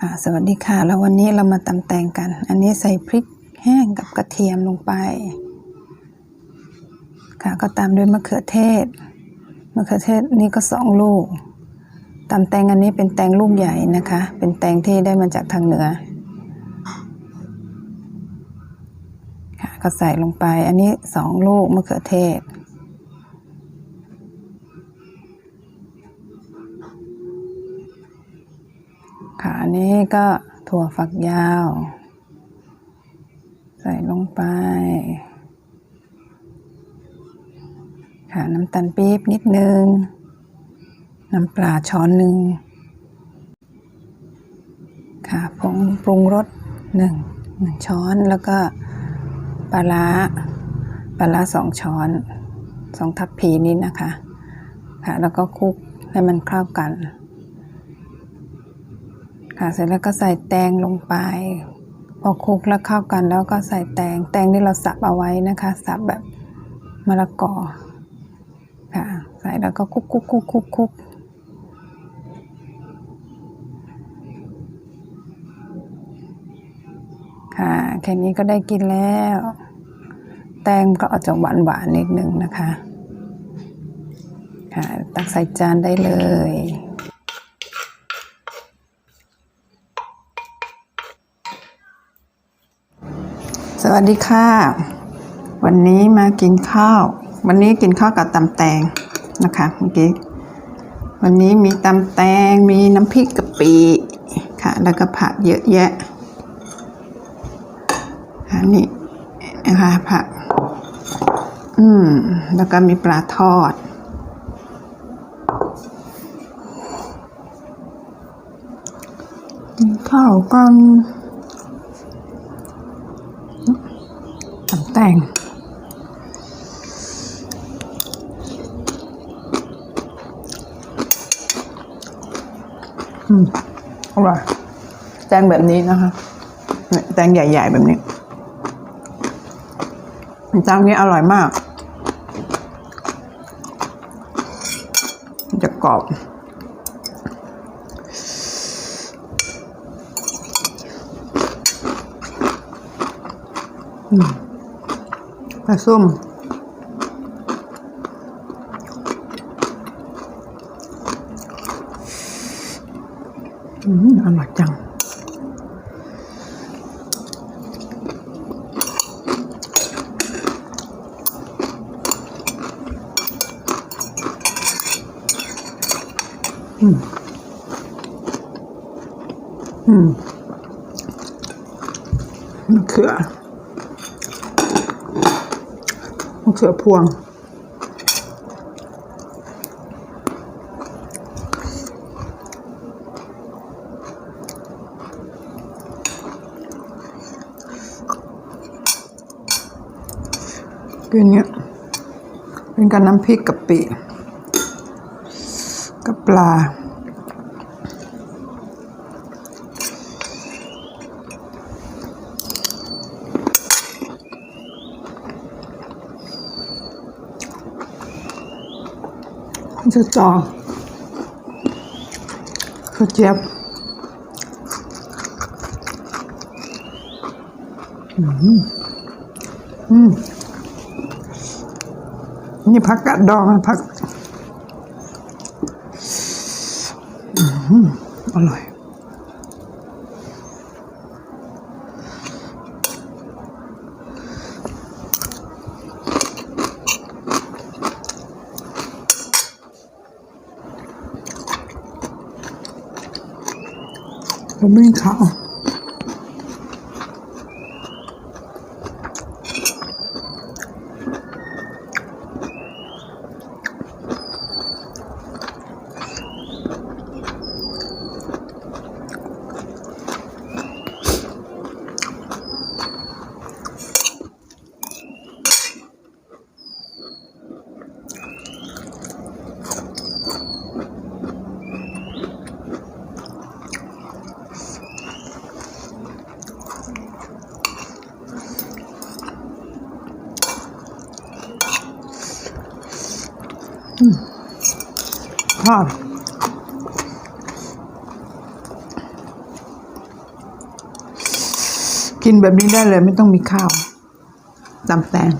ค่ะสวัสดีค่ะ แล้ววันนี้เรามาตำแตงกัน อันนี้ใส่พริกแห้งกับกระเทียมลงไป ค่ะก็ตามด้วยมะเขือเทศ มะเขือเทศนี่ก็สองลูกตำแตงอันนี้เป็นแตงลูกใหญ่นะคะ เป็นแตงที่ได้มาจากทางเหนือ ค่ะก็ใส่ลงไป อันนี้สองลูกมะเขือเทศ นี้ก็ถั่วฝักยาว ใส่ลงไป ค่ะน้ำตาลปี๊บนิดนึง น้ำปลาช้อนหนึ่ง ค่ะผงปรุงรสหนึ่งหนึ่งช้อนแล้วก็ปลาร้าปลาร้าสองช้อนสองทัพพีนี้นะคะ ค่ะ แล้วก็คลุกให้มันเข้ากัน ค่ะ เสร็จแล้วก็ใส่แตงลงไป พอคลุกแล้วเข้ากันแล้วก็ใส่แตง แตงที่เราสับเอาไว้นะคะ สับแบบมะละกอ ค่ะ ใส่แล้วก็คลุกคลุกคลุกคลุกคลุกค่ะ แค่นี้ก็ได้กินแล้ว แตงก็อาจจะหวานหวานๆนิดนึงนะคะ ค่ะ ตักใส่จานได้เลย วัสดีค่ะ วันนี้มากินข้าว วันนี้กินข้าวกับตำแตงนะคะเมื่อกี้วันนี้มีตำแตงมีน้ำพริกกะปิค่ะ แล้วก็ผักเยอะแยะอันนี้นะคะผักอืมแล้วก็มีปลาทอด กินข้าวกัน ตำ แตงอืมอร่อยแตงแบบนี้นะคะแตงใหญ่ ๆ แบบนี้แตงนี้อร่อยมาก จะกรอบ ปลาส้มอืมอร่อยจังอืมอืมมะเขือ มะ เขือพวงเป็นเนี้ยเป็นกับน้ำพริกกะปิกับปลา จะต่อข้าวเจี๊ยบอืมอืมนี่ผักกาดดองนะผักอืมอร่อย ผมไชอบกินแบบนี้ได้เลยไม่ต้องมีข้าวตำแตง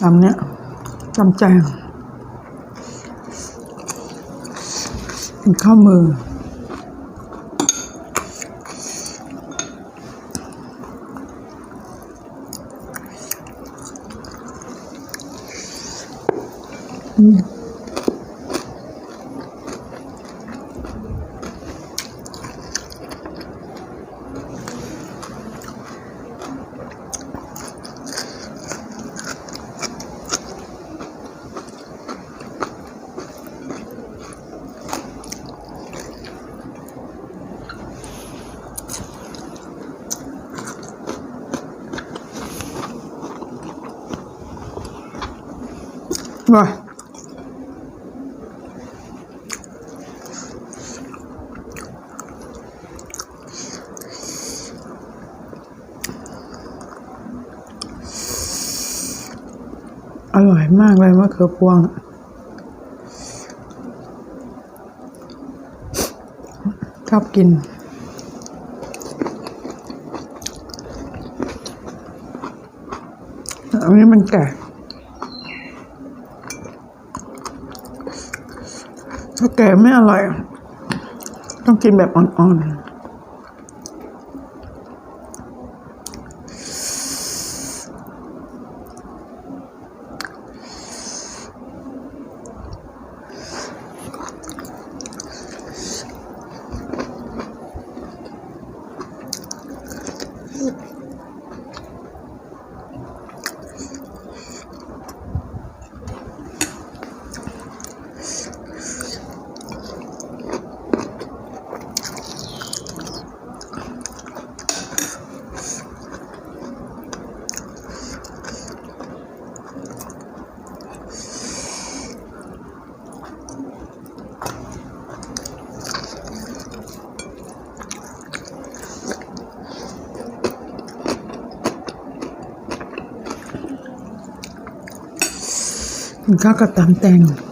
ตำเนี้ยตำแจงเป็นข้าวมือ ว่ะอร่อยมากเลยมะเขือพวงชอบกิน อันนี้มันแก่ ถ้าแก่ไม่อร่อย ต้องกินแบบอ่อนๆ กิ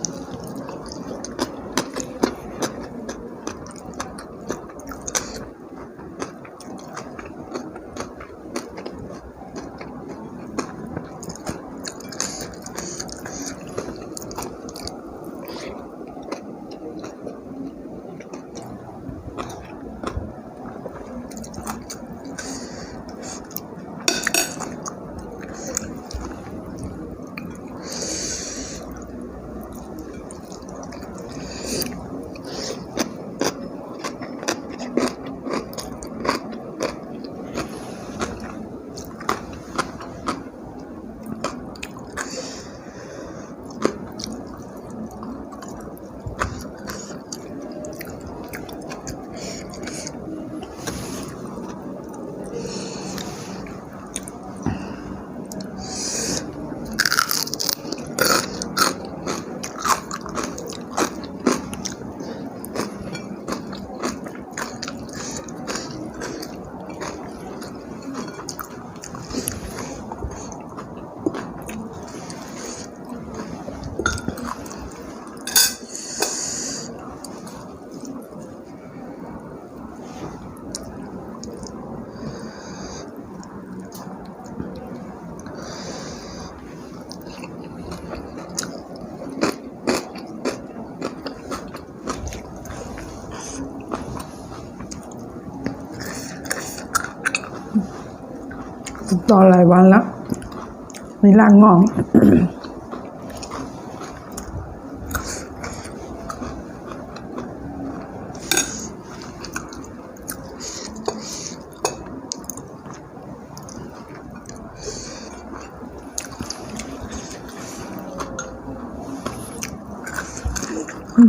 ต่อหลายวันแล้วมีร่างงอง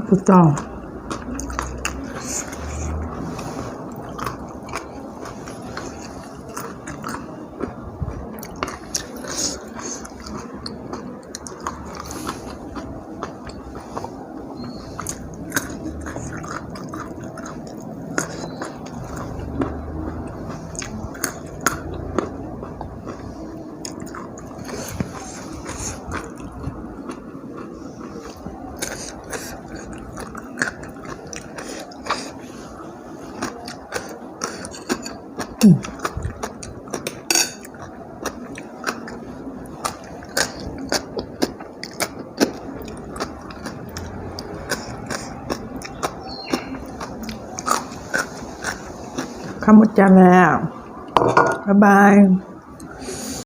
不知道。 ข้าวหมดจานแล้ว บ๊ายบาย